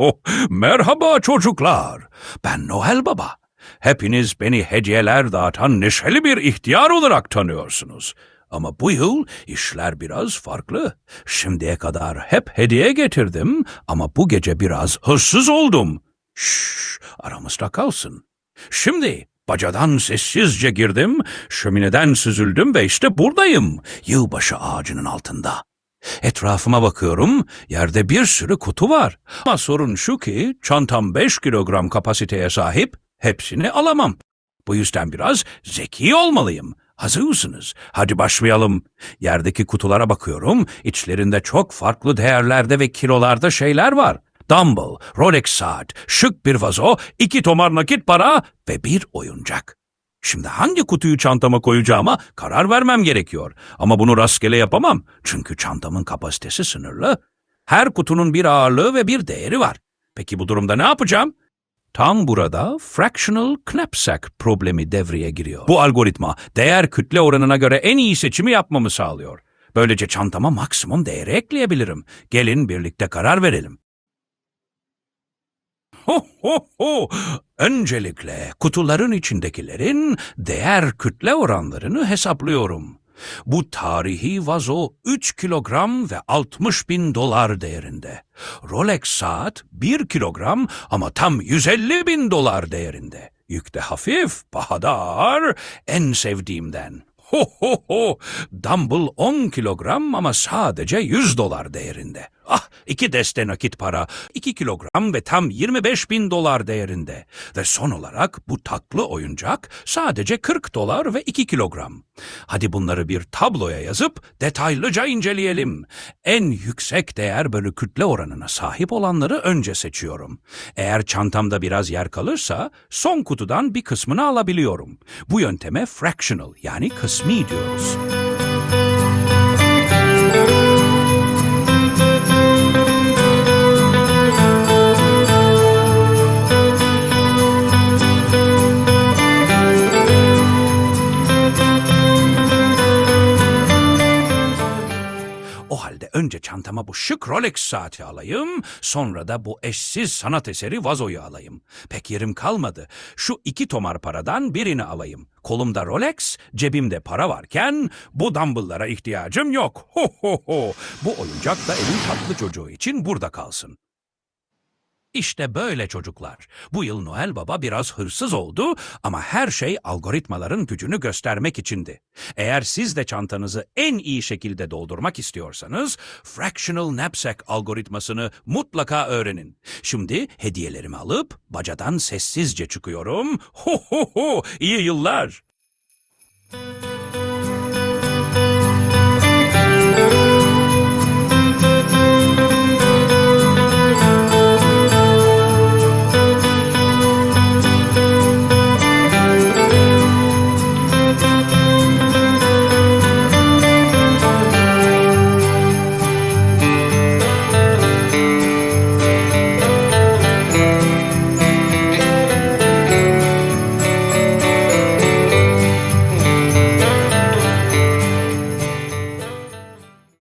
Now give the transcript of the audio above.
Merhaba çocuklar. Ben Noel Baba. Hepiniz beni hediyeler dağıtan neşeli bir ihtiyar olarak tanıyorsunuz. Ama bu yıl işler biraz farklı. Şimdiye kadar hep hediye getirdim ama bu gece biraz hırsız oldum. Şşş, aramızda kalsın. Şimdi bacadan sessizce girdim, şömineden süzüldüm ve işte buradayım. Yılbaşı ağacının altında. Etrafıma bakıyorum, yerde bir sürü kutu var. Ama sorun şu ki çantam 5 kilogram kapasiteye sahip, hepsini alamam. Bu yüzden biraz zeki olmalıyım. Hazır mısınız? Hadi başlayalım. Yerdeki kutulara bakıyorum, içlerinde çok farklı değerlerde ve kilolarda şeyler var. Dumble, Rolex saat, şık bir vazo, iki tomar nakit para ve bir oyuncak. Şimdi hangi kutuyu çantama koyacağıma karar vermem gerekiyor. Ama bunu rastgele yapamam. Çünkü çantamın kapasitesi sınırlı. Her kutunun bir ağırlığı ve bir değeri var. Peki bu durumda ne yapacağım? Tam burada fractional knapsack problemi devreye giriyor. Bu algoritma değer kütle oranına göre en iyi seçimi yapmamı sağlıyor. Böylece çantama maksimum değeri ekleyebilirim. Gelin birlikte karar verelim. Ho ho ho! Öncelikle kutuların içindekilerin değer kütle oranlarını hesaplıyorum. Bu tarihi vazo 3 kilogram ve 60 bin dolar değerinde. Rolex saat 1 kilogram ama tam 150 bin dolar değerinde. Yükte hafif, pahada en sevdiğimden. Ho ho ho! Dumble 10 kilogram ama sadece 100 dolar değerinde. Ah iki deste nakit para, 2 kilogram ve tam 25 bin dolar değerinde. Ve son olarak bu tatlı oyuncak sadece 40 dolar ve 2 kilogram. Hadi bunları bir tabloya yazıp detaylıca inceleyelim. En yüksek değer bölü kütle oranına sahip olanları önce seçiyorum. Eğer çantamda biraz yer kalırsa son kutudan bir kısmını alabiliyorum. Bu yönteme fractional yani kısmi diyoruz. O halde önce çantama bu şık Rolex saati alayım, sonra da bu eşsiz sanat eseri vazoyu alayım. Pek yerim kalmadı. Şu iki tomar paradan birini alayım. Kolumda Rolex, cebimde para varken bu dumbbelllara ihtiyacım yok. Ho ho ho. Bu oyuncak da evin tatlı çocuğu için burada kalsın. İşte böyle çocuklar. Bu yıl Noel Baba biraz hırsız oldu ama her şey algoritmaların gücünü göstermek içindi. Eğer siz de çantanızı en iyi şekilde doldurmak istiyorsanız Fractional Knapsack algoritmasını mutlaka öğrenin. Şimdi hediyelerimi alıp bacadan sessizce çıkıyorum. Ho ho ho! İyi yıllar!